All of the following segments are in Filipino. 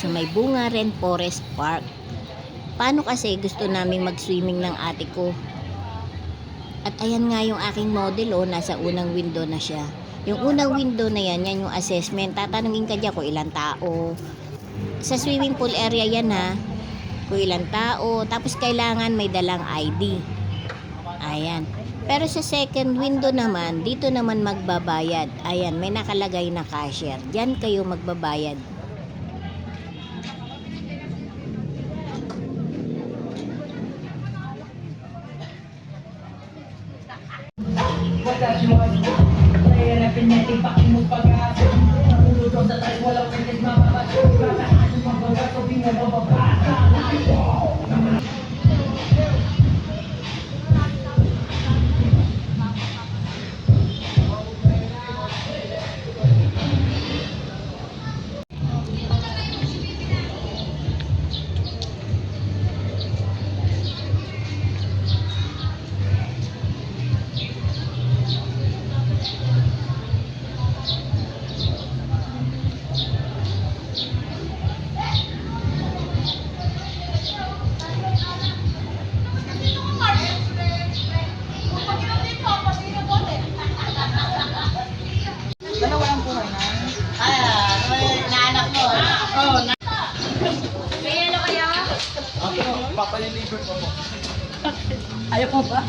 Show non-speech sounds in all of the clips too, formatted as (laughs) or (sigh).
sa may Bunga Ren Forest Park. Paano kasi gusto naming mag-swimming ng ate ko? At ayan nga yung aking model oh, nasa unang window na siya. Yung unang window na yan, yan yung assessment. Tatanungin ka dyan kung ilang tao. Sa swimming pool area yan ha. Kung ilang tao. Tapos kailangan may dalang ID. Ayan. Pero sa second window naman, dito naman magbabayad. Ayan, may nakalagay na cashier. Diyan kayo magbabayad. Ko ba?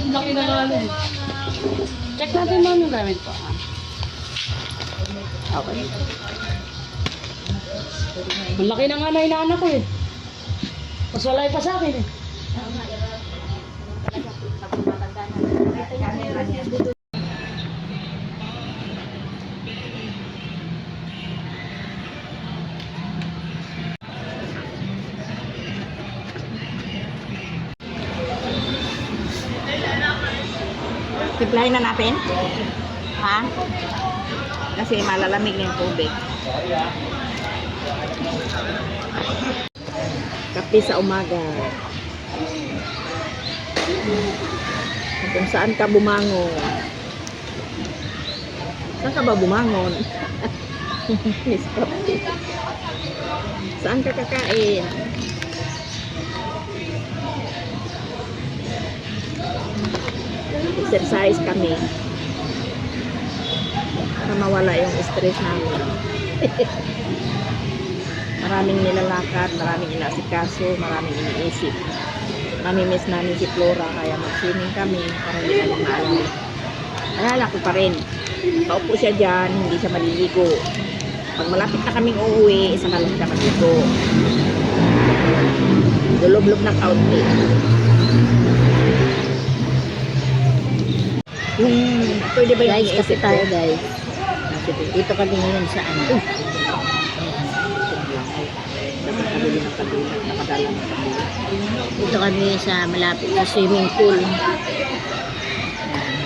Ang laki na nga eh. Check natin mo yung gamit ko. ah. Okay. Ang laki na nga na inaanak ko eh. Mas walay pa sa akin eh. Timplahin na natin? Ha? Kasi malalamig na yung tubig. Kape sa umaga. Kung saan ka bumangon. Saan ka ba bumangon? (laughs) Miss Kape. Saan ka kakain? Exercise kami. Para mawala yung stress namin. (laughs) Maraming nilalakad maraming inasikaso maraming iniisip. Namimiss namin si Flora kaya mag-swimming kami para hindi kami maalala alala ko pa rin paupo siya dyan hindi siya maliligo. Pag malapit na kaming uuwi isa ka lang siya maligo. Dulob-lob ng outfit yung pwede ba yung Guys, kasi tayo guys. Sige. Dito kami ngayon sa ano. Kabila. Dito kami sa malapit sa swimming pool.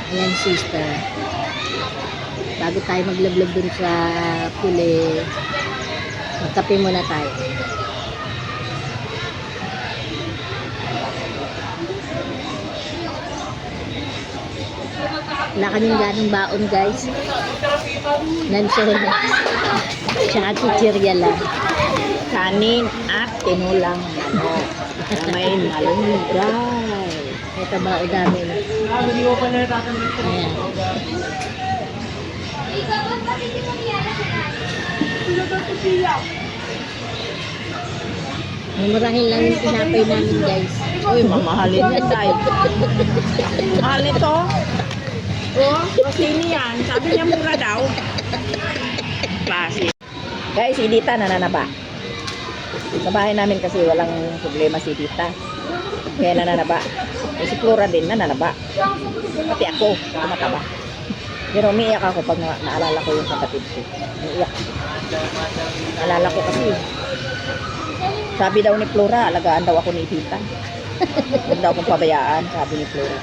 Ayan, sister. Bago tayo maglablab dun sa pool eh, magkape muna tayo. Wala kaming ganong baon guys. Nandiyan. Tsaka chichirya lang. Kanin at tinulang. Na may malunggay. Ito ba o dami na. Ayan. Mumurahin lang yung tinapay namin guys. Uy, mamahalin yan tayo. (laughs) Mahal nito. Oh, Rosini yan. Sabi niya mura daw. Klase. Guys, si Dita nananaba. Sa bahay namin kasi walang problema si Dita. Kaya nananaba. Eh, si Flora din nananaba. Pati ako, tumataba. Pero umiiyak ako pag na- naalala ko yung kapatid ko. Umiiyak. Naalala ko kasi. Sabi daw ni Flora, alagaan daw ako ni Tita. (laughs) Huwag daw akong pabayaan, sabi ni Flora.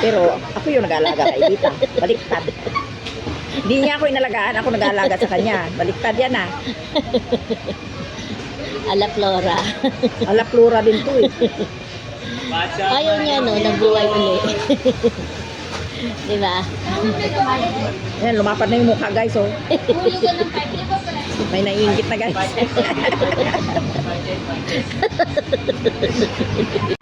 Pero ako yung nag-aalaga kay Tita. Baliktad. Hindi niya ako inalagaan, ako nag-aalaga sa kanya. Baliktad yan ah. Ala Flora. Ala Flora din to eh. Ayaw niya no, nabuhay uli. Di ba? Ayan, lumapad na yung mukha guys oh. May naiingit na guys. (laughs)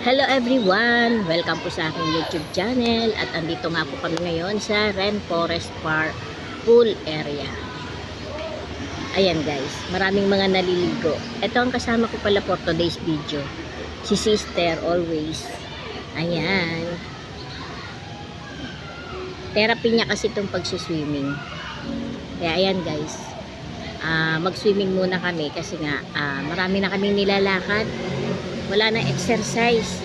Hello everyone! Welcome po sa aking YouTube channel at andito nga po kami ngayon sa Ren Forest Park pool area. Ayan guys, maraming mga naliligo. Ito ang kasama ko pala for today's video. Si sister always. Ayan. Therapy niya kasi itong pagsiswimming. Kaya ayan guys. Ah, mag-swimming muna kami kasi nga ah, marami na kaming nilalakad wala na exercise.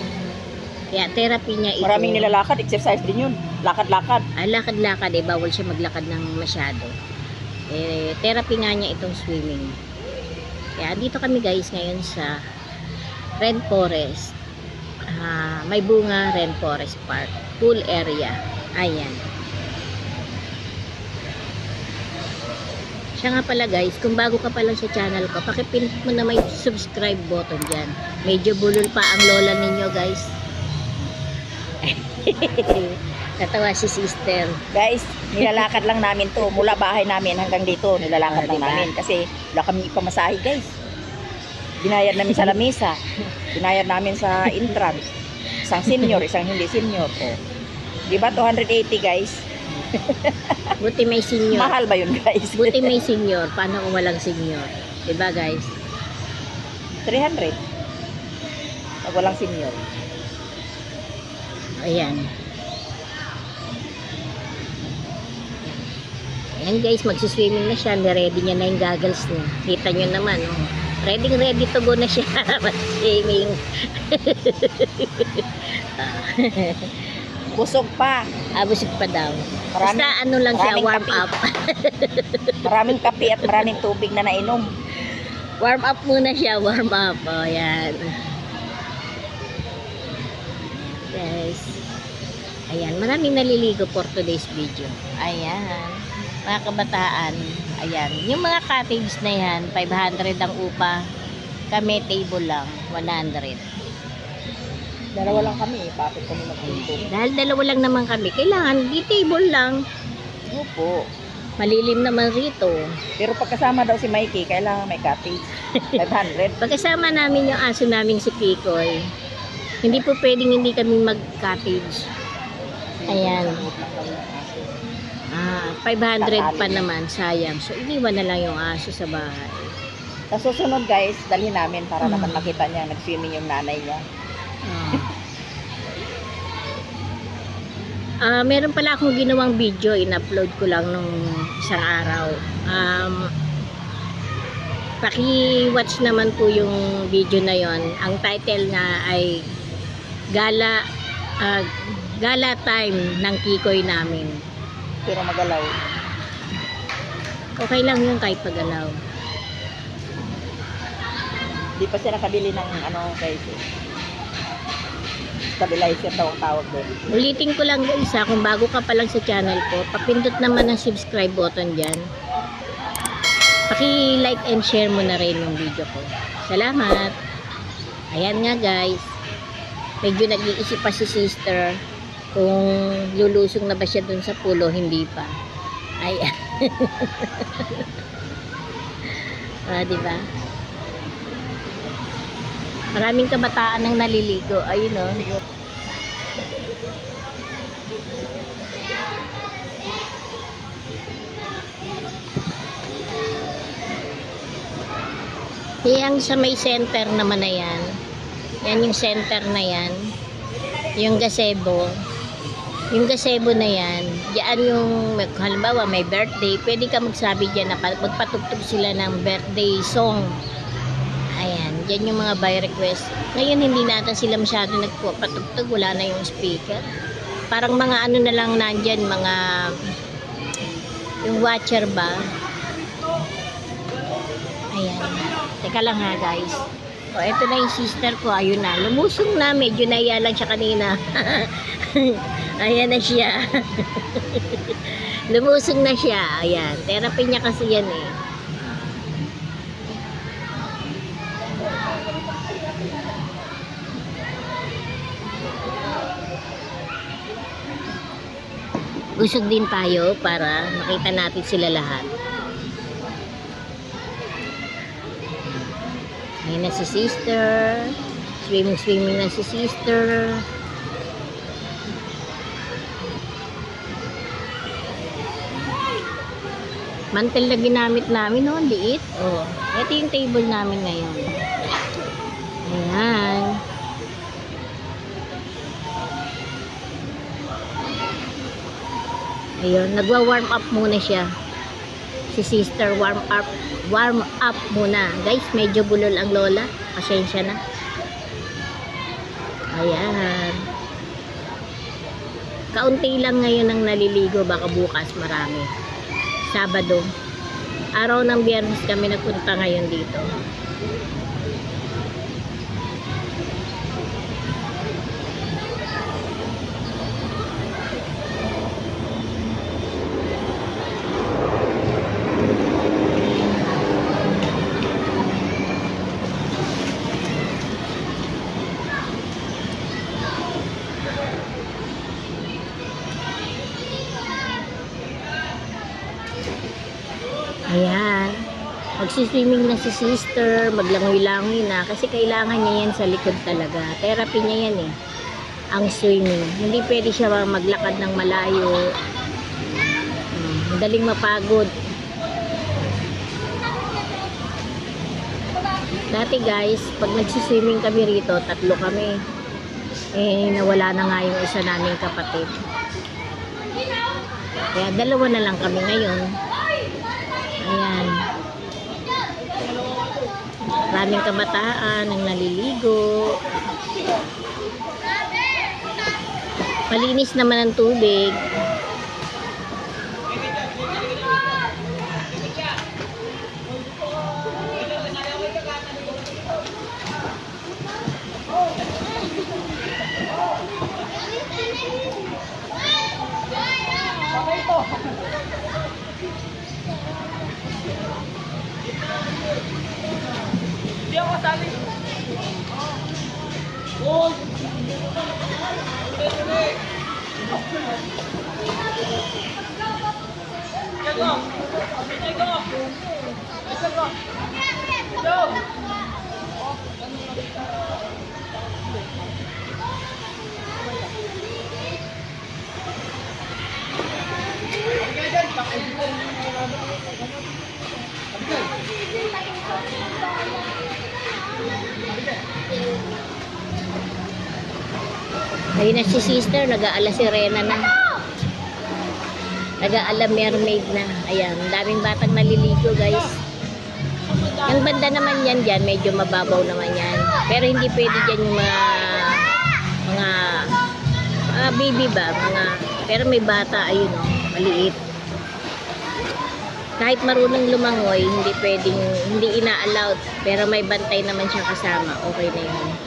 Kaya therapy niya ito. Maraming nilalakad, exercise din yun. Lakad-lakad. Ah, lakad-lakad eh, bawal siya maglakad ng masyado. Eh, therapy nga niya itong swimming. Kaya dito kami guys ngayon sa Red Forest. Ah, may bunga Red Forest Park. Pool area. Ayan. Siya nga pala guys, kung bago ka pa lang sa channel ko, pakipindot mo na may subscribe button dyan. Medyo bulol pa ang lola ninyo guys. (laughs) Natawa si sister. Guys, nilalakad lang namin to. Mula bahay namin hanggang dito, Ah, nilalakad lang diba? namin. Kasi wala kami ipamasahe guys. Binayad namin sa lamesa. Binayad namin sa entrance. Isang senior, isang hindi senior. Oh. Di ba 280 guys? (laughs) Buti may senior. Mahal ba yun guys? Buti may senior. Paano kung walang senior? Diba guys? 300. Pag walang senior. Ayan. Ayan guys, magsiswimming na siya. Ready niya na yung goggles niya. Kita nyo naman, oh. Ready ready to go na siya. (laughs) Magsiswimming. (laughs) Busog pa. Abusig pa daw. Maraming, Basta ano lang siya, warm kape. up. (laughs) maraming kape at maraming tubig na nainom. warm up muna siya, warm up. O, oh, yan. Guys. Ayan, maraming naliligo for today's video. Ayan. Mga kabataan. Ayan. Yung mga cottage na yan, 500 ang upa. Kami, table lang, 100. Dalawa lang kami, bakit kami magtulog? Dahil dalawa lang naman kami, kailangan di table lang. Opo. Malilim naman rito. Pero pagkasama daw si Mikey, kailangan may cottage. 500. (laughs) Pagkasama namin yung aso naming si Kikoy, hindi po pwedeng hindi kami mag-cottage. Ayan. Ah, 500 pa naman, sayang. So, iniwan na lang yung aso sa bahay. Sa susunod guys, dalhin namin para Hmm. naman makita niya nag-swimming yung nanay niya. Ah, meron pala akong ginawang video, in-upload ko lang nung isang araw. Um, paki-watch naman po yung video na yon. Ang title na ay Gala ah, Gala Time ng Kikoy namin. Pero magalaw. Okay lang yun kahit pagalaw. Di pa siya nakabili ng ano guys. eh. Stabilizer daw ang tawag doon. Ulitin ko lang guys ha, kung bago ka pa lang sa channel ko, papindot naman ang subscribe button dyan. Paki-like and share mo na rin yung video ko. Salamat! Ayan nga guys, medyo nag-iisip pa si sister kung lulusong na ba siya dun sa pulo, hindi pa. Ay, (laughs) ah, di ba? Maraming kabataan ang naliligo. Ayun oh. Yang sa may center naman na yan. Yan yung center na yan. Yung gazebo. Yung gazebo na yan. Diyan yung, halimbawa may birthday, pwede ka magsabi dyan na pa- magpatugtog sila ng birthday song. Ayan, dyan yung mga by request. Ngayon hindi natin sila masyado nagpapatugtog, wala na yung speaker. Parang mga ano na lang nandyan, mga yung watcher ba? Ayan. Teka lang ha guys. O, eto na yung sister ko. Ayun na. Lumusong na. Medyo naiya lang siya kanina. (laughs) Ayan na siya. (laughs) Lumusong na siya. Ayan. Therapy niya kasi yan eh. Usog din tayo para makita natin sila lahat. Ayun na si sister. Swimming, swimming na si sister. Mantel na ginamit namin, no? Liit. Oh. Ito yung table namin ngayon. Ayan. Ayun, nagwa-warm up muna siya. Si sister warm up warm up muna. Guys, medyo bulol ang lola. Pasensya na. Ayan. Kaunti lang ngayon ang naliligo. Baka bukas marami. Sabado. Araw ng biyernes kami nagpunta ngayon dito. Ayan. Magsiswimming na si sister, maglangoy-langoy na kasi kailangan niya yan sa likod talaga. Therapy niya yan eh. Ang swimming. Hindi pwede siya maglakad ng malayo. Hmm, Madaling mapagod. Dati guys, pag nagsiswimming kami rito, tatlo kami. Eh, nawala na nga yung isa naming kapatid. Kaya dalawa na lang kami ngayon. Ayan. Maraming kabataan ang naliligo. Malinis naman ang tubig. Sister, nag-aala sirena na. Nag-aala mermaid na. Ayan, daming batang naliligo guys. Yung banda naman yan dyan, medyo mababaw naman yan. Pero hindi pwede dyan yung mga mga mga baby ba, mga pero may bata ayun oh, maliit. Kahit marunong lumangoy, hindi pwedeng hindi ina-allowed, pero may bantay naman siya kasama. Okay na yun.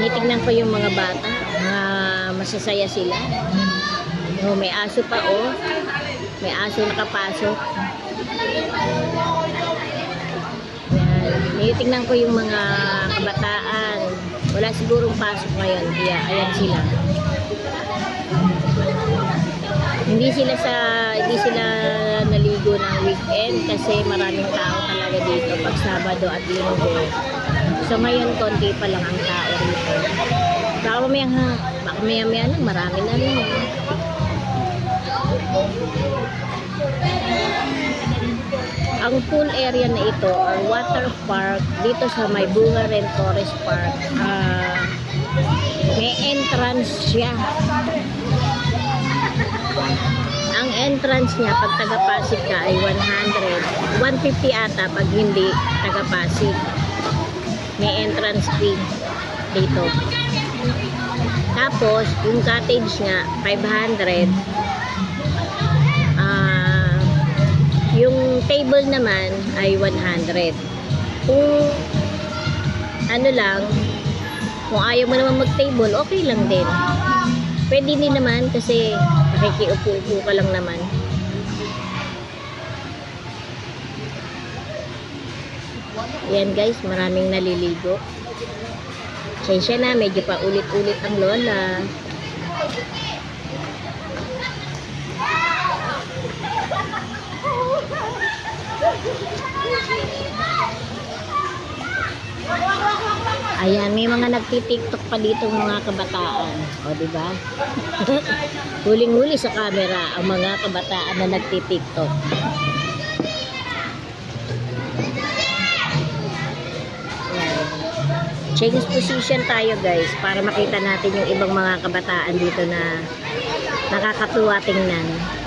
Tinitingnan ko yung mga bata. Mga masasaya sila. Oh, may aso pa oh. May aso nakapasok. Yan. Tinitingnan ko yung mga kabataan. Wala sigurong pasok ngayon. Kaya ayan sila. Hindi sila sa hindi sila naligo ng weekend kasi maraming tao talaga dito pag Sabado at Linggo. So ngayon konti pa lang ang tao rito. Baka mamaya, baka maya maya lang, marami na rin. eh. Ang pool area na ito or water park dito sa may Bungaren Forest Park. ah, may entrance siya. Ang entrance niya pag taga Pasig ka ay 100. 150 ata pag hindi taga Pasig. May entrance fee dito. Tapos, yung cottage nga, 500. Table naman ay 100. Kung ano lang, kung ayaw mo naman mag-table, okay lang din. Pwede din naman kasi nakikiupo-upo ka lang naman. Yan guys, maraming naliligo. Sensya na, medyo pa ulit-ulit ang lola. Ayan, may mga nagti-tiktok pa dito mga kabataan. O, di ba? (laughs) Huling-huli sa camera ang mga kabataan na nagti-tiktok. Change position tayo guys para makita natin yung ibang mga kabataan dito na nakakatuwa tingnan.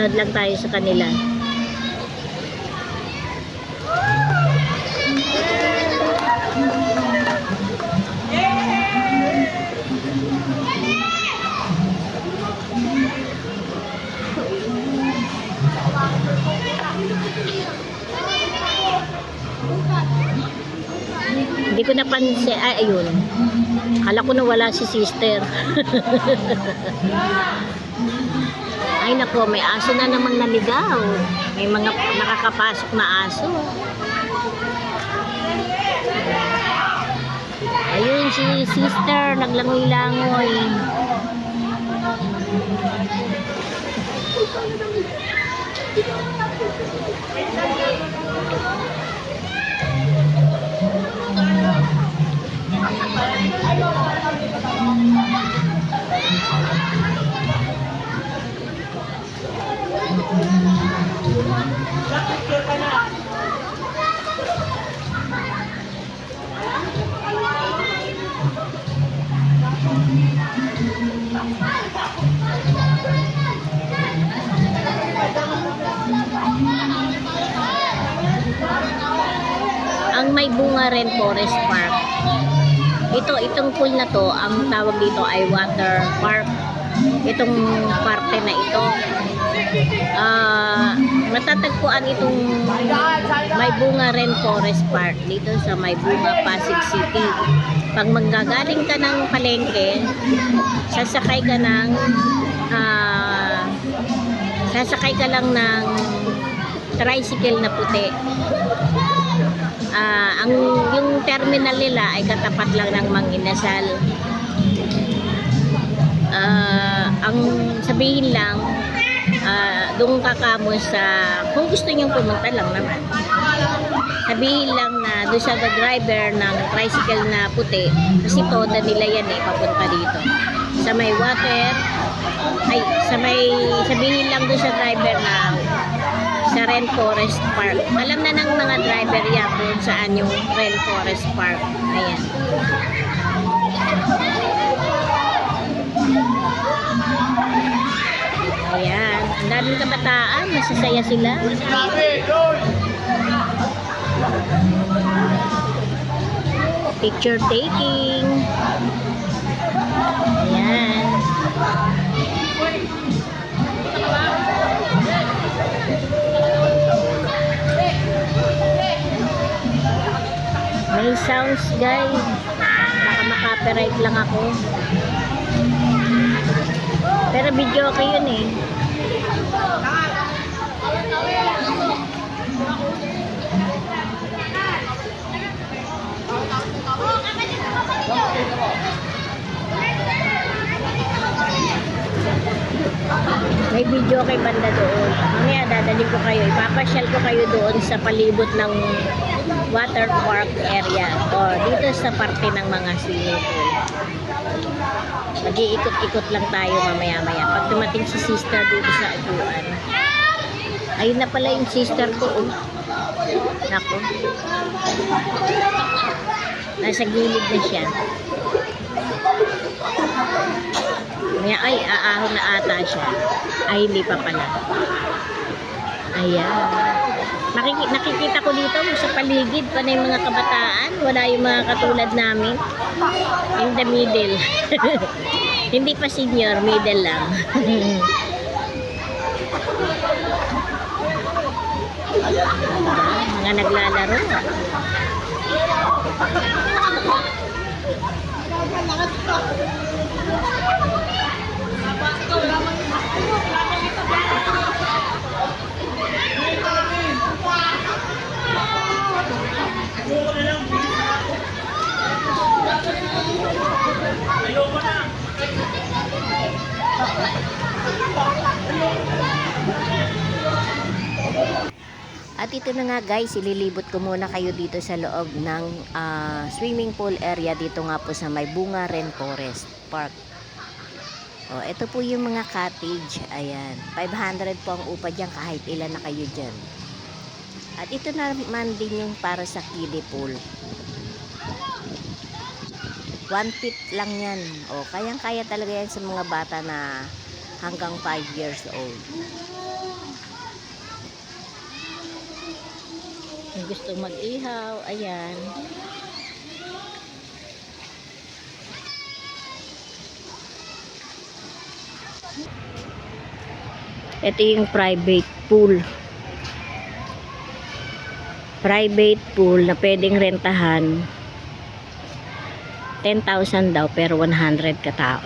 Nanood lang tayo sa kanila. Hindi ko napansin. Ay, ayun. Kala ko na wala si sister. (laughs) Ay nako, may aso na namang naligaw. May mga nakakapasok na aso. Ayun si sister, naglangoy-langoy. Ang may bunga rin Forest Park. Ito, itong pool na to, ang tawag dito ay water park. Itong parte na ito. Ah, matatagpuan itong may bunga Forest Park dito sa may bunga Pasig City. Pag manggagaling ka ng palengke, sasakay ka ng ah, sasakay ka lang ng tricycle na puti. Ah, ang yung terminal nila ay katapat lang ng Manginasal. Ah, ang sabihin lang ah, doon ka kamo sa kung gusto niyo pumunta lang naman. Sabihin lang na doon sa driver ng tricycle na puti kasi toda nila yan eh papunta dito. Sa may water ay sa may sabihin lang doon sa driver na sa Ren Forest Park. Alam na ng mga driver yan kung saan yung Ren Forest Park. Ayan. Ayan. Ang daming kabataan. Masasaya sila. Picture taking. Ayan. May sounds guys. Baka makapiright lang ako. Pero video ko yun eh. May video kay banda doon. Mamaya dadali ko kayo. Ipapasyal ko kayo doon sa palibot ng water park area. O dito sa parte ng mga swimming. Mag-iikot-ikot lang tayo mamaya-maya. Pag dumating si sister dito sa upuan. Ayun na pala yung sister ko. Oh. Nako. Nasa gilid na siya. May, ay, aahon na ata siya. Ay, hindi pa pala. Ayan. Nakiki nakikita ko dito sa paligid pa na yung mga kabataan. Wala yung mga katulad namin. In the middle. (laughs) hindi pa senior, middle lang. (laughs) mga naglalaro. (laughs) At ito na nga guys, ililibot ko muna kayo dito sa loob ng ah, swimming pool area dito nga po sa may Bunga Ren Forest Park. O, ito po yung mga cottage. Ayan. 500 po ang upa dyan kahit ilan na kayo dyan. At ito naman din yung para sa kiddie pool. One feet lang yan. O, kayang-kaya talaga yan sa mga bata na hanggang 5 years old. Kung gusto mag-ihaw, ayan. Ito yung private pool. Private pool na pwedeng rentahan. 10,000 daw pero 100 katao.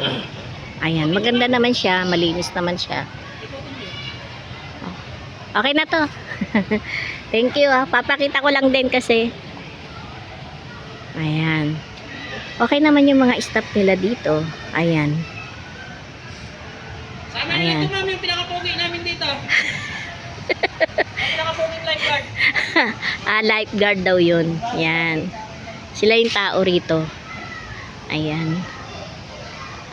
Ayan, maganda naman siya, malinis naman siya. Okay na to. (laughs) Thank you ah. Papakita ko lang din kasi. Ayan. Okay naman yung mga staff nila dito. Ayan. Ayan. Namin yung pinaka-pogi namin dito. (laughs) lifeguard. (laughs) Ah, lifeguard daw yun. Ayan. Sila yung tao rito. Ayan.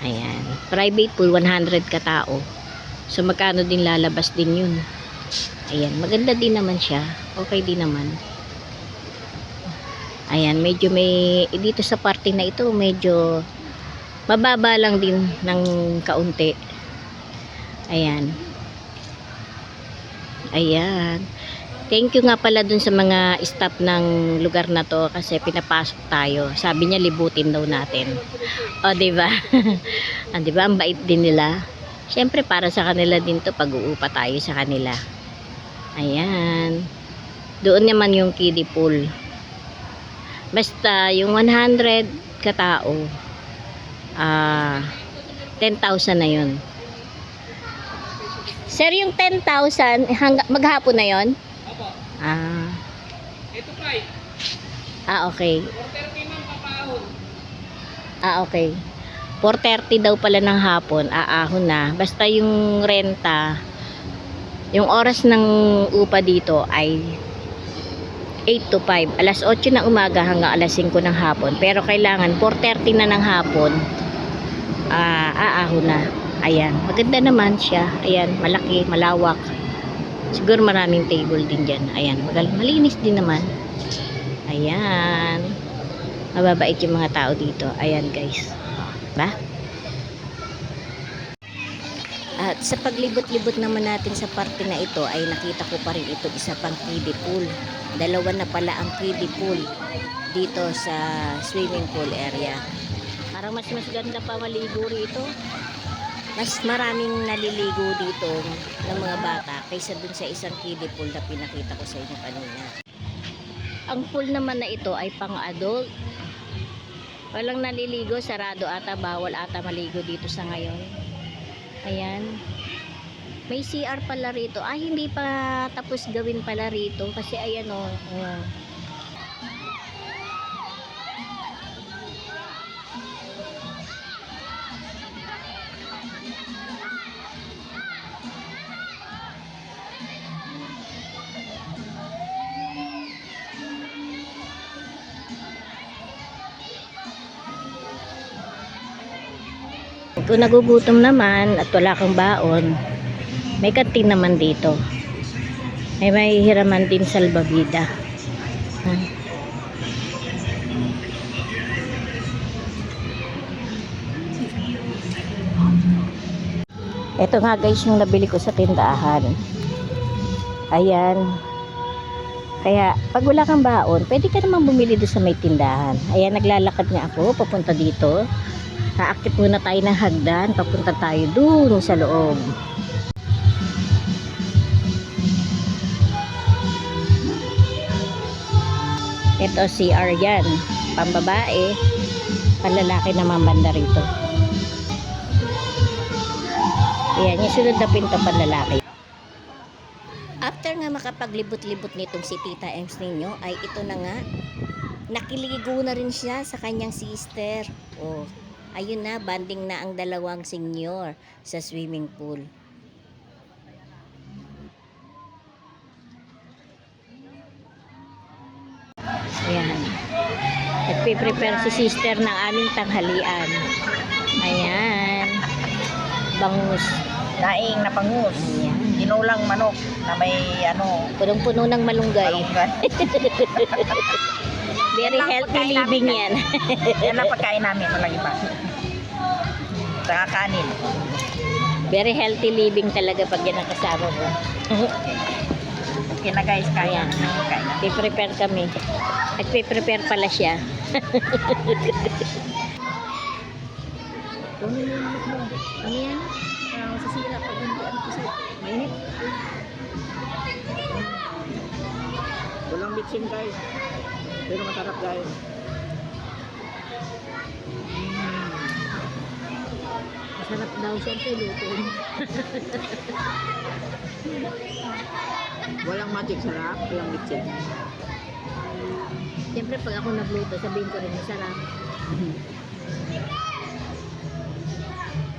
Ayan. Private pool, 100 katao. So, magkano din lalabas din yun. Ayan. Maganda din naman siya. Okay din naman. Ayan. Medyo may, dito sa party na ito, medyo mababa lang din ng kaunti. Ayan. Ayan. Thank you nga pala dun sa mga staff ng lugar na to kasi pinapasok tayo. Sabi niya libutin daw natin. O, di ba? (laughs) ah, di ba? Ang bait din nila. Siyempre para sa kanila din to pag-uupa tayo sa kanila. Ayan. Doon naman yung kiddie pool. Basta yung 100 katao ah 10,000 na yun. Sir, yung 10,000 hangga, maghapon na yon? Opo. Ah, Ito pa eh. ah okay. 430 ma'am papaahon. Ah, okay. 4.30 daw pala ng hapon, aahon na. Basta yung renta, yung oras ng upa dito ay 8 to 5. Alas 8 ng umaga hanggang alas 5 ng hapon. Pero kailangan 4.30 na ng hapon, ah, aahon na. Ayan. Maganda naman siya. Ayan. Malaki, malawak. Siguro maraming table din dyan. Ayan. Magal malinis din naman. Ayan. Mababait yung mga tao dito. Ayan guys. Ba? At sa paglibot-libot naman natin sa parte na ito ay nakita ko pa rin ito isa pang kiddie pool. Dalawa na pala ang kiddie pool dito sa swimming pool area. Parang mas mas ganda pa maligo rito. Mas maraming naliligo dito ng mga bata kaysa dun sa isang kiddie pool na pinakita ko sa inyo kanina. Ang pool naman na ito ay pang adult Walang naliligo, sarado ata, bawal ata maligo dito sa ngayon. Ayan. May CR pala rito. Ah, hindi pa tapos gawin pala rito kasi ayan o. Oh, Kung nagugutom naman at wala kang baon, may kantin naman dito. May mahihiraman din salbabida. Ha? Ito nga guys yung nabili ko sa tindahan. Ayan. Kaya, pag wala kang baon, pwede ka naman bumili doon sa may tindahan. Ayan, naglalakad nga ako, papunta dito. Haakit muna tayo ng hagdan, papunta tayo doon sa loob. Ito si Aryan, pambabae, panlalaki naman banda rito. Ayan, yung sunod na pinto panlalaki. After nga makapaglibot-libot nitong si Tita Ems ninyo, ay ito na nga, nakiligo na rin siya sa kanyang sister. Oh, ayun na, banding na ang dalawang senior sa swimming pool. Ayan. Nagpe-prepare si sister ng aming tanghalian. Ayan. Bangus. Daing na pangus. Ayan. Tinulang manok na may ano, Punong-puno ng malunggay. malunggay. (laughs) Very Yan healthy living namin, yan. Yan ang pagkain namin, walang iba. Saka kanin. Very healthy living talaga pag yan ang kasama mo. Okay na guys, kaya. Ayan. Pre-prepare kami. Nagpe-prepare pala siya. ano yan? Uh, sasira pag hindi ano kasi mainit. Walang bitsin guys. Pero masarap guys. Masarap daw siyempre luto. (laughs) Walang magic sarap, walang bitsin. Siyempre pag ako nagluto, sabihin ko rin masarap. (laughs)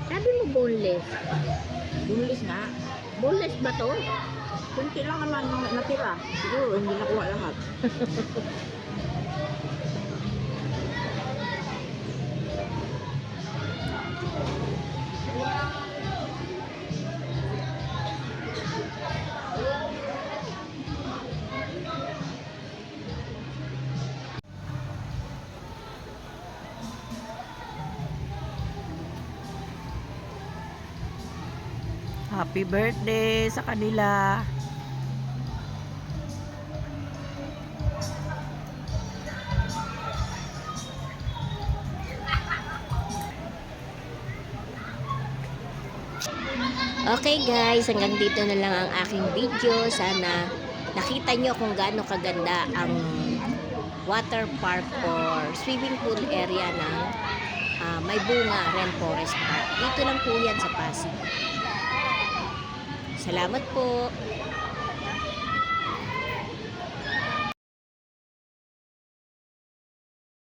Sabi mo boneless. Bumulis nga. Boneless ba to? Kunti lang naman natira. Siguro hindi nakuha lahat. (laughs) Happy birthday sa kanila. Okay guys, hanggang dito na lang ang aking video. Sana nakita nyo kung gaano kaganda ang water park or swimming pool area ng ah, may bunga Rainforest Park. Dito lang po yan sa Pasig. Salamat po.